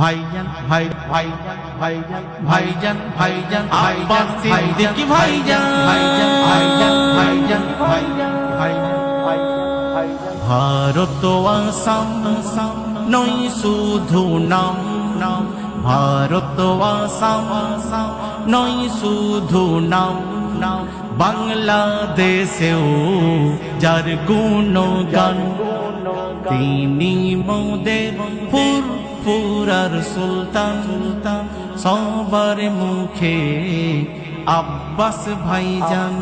ভাইজান ভাই ভাইজান ভাইজান ভাইজান ভাইজান আব্বাস সিদ্দিকী ভাইজান। ভাইজান। ভাইজান ভাইজান ভাইজান ভারত আসাম নই শুধু নাম নাম। ভারত আসাম নই শুধু নাম নাম। বাংলাদেশেও যার গুণগান তিনি মোদের ফুর সুলতান সুলতান, সবার মুখে আব্বাস ভাইজান।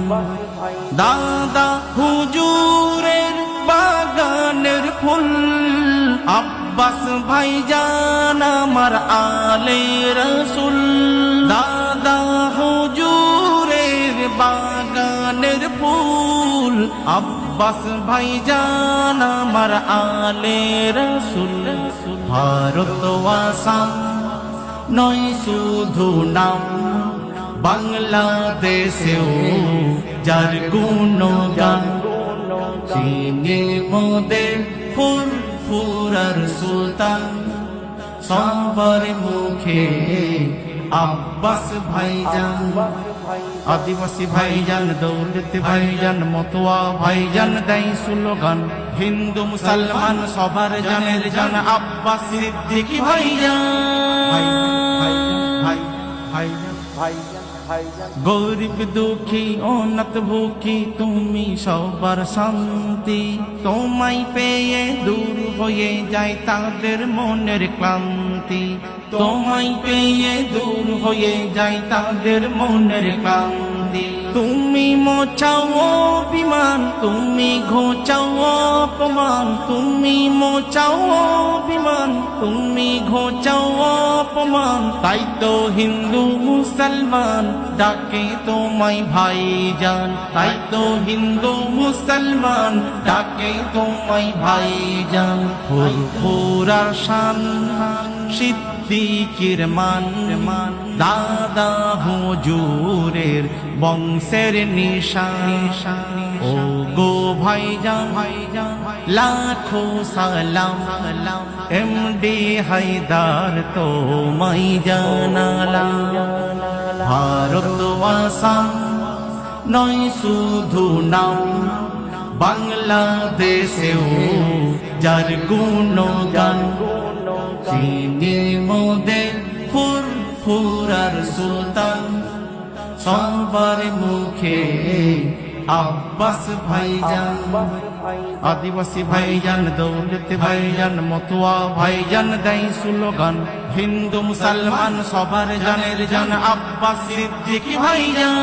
দাদা হুজুরের বাগানের ফুল, আব্বাস ভাইজান আমার আলে রসুল। দাদা হুজুরের বাগানের ফুল আব্বাস ভাইজান, আমার আলে রসুল, ভারত নয় শুধু নাম, বাংলাদেশেও যার গুণগান। চিনি মোদের ফুল ফুরার সুলতান। সবার মুখে আব্বাস ভাইজান। আদিবাসী ভাইজান দৌলত ভাইজান মতোয়া ভাইজান দাই স্লোগান হিন্দু মুসলমান সবার জানের জান আব্বাস সিদ্দিকী ভাইজান গরিব দুঃখী, অনাথ ভুখী, তুমি সবার শান্তি। তোমায় পেয়ে দূর হয়ে যায় তাদের মনের ক্লান্তি। তোমায় পেয়ে দূর হয়ে যায় তাদের মনের ক্লান্তি। তুমি মোছাও অভিমান, তুমি ঘোচাও অপমান। তুমি মোছাও অভিমান, তুমি ঘোচাও অপমান, তাই তো হিন্দু মুসলমান, ডাকে তোমায় ভাইজান। তাই তো হিন্দু মুসলমান, ডাকে তোমায় ভাইজান। ফুল ফুরার শান, সিদ্দিকির মান। মান দাদা হুজুরের বংশের নিশান। ও গো ভাইজান ভাইজান লাখো সালাম। এমডি হায়দার তো মাই জানালা। ভারত আসাম নয় শুধু নাম, বাংলাদেশেও যার গুণগান। চিনি মোদের ফুর ফুরার সুলতান, সবার মুখে আব্বাস ভাইজান, আদিবাসী ভাইজান, দৌলত ভাইজান, মতুয়া ভাইজান দেয় স্লোগান, হিন্দু মুসলমান সবার জানের জান আব্বাস সিদ্দিকী ভাইজান।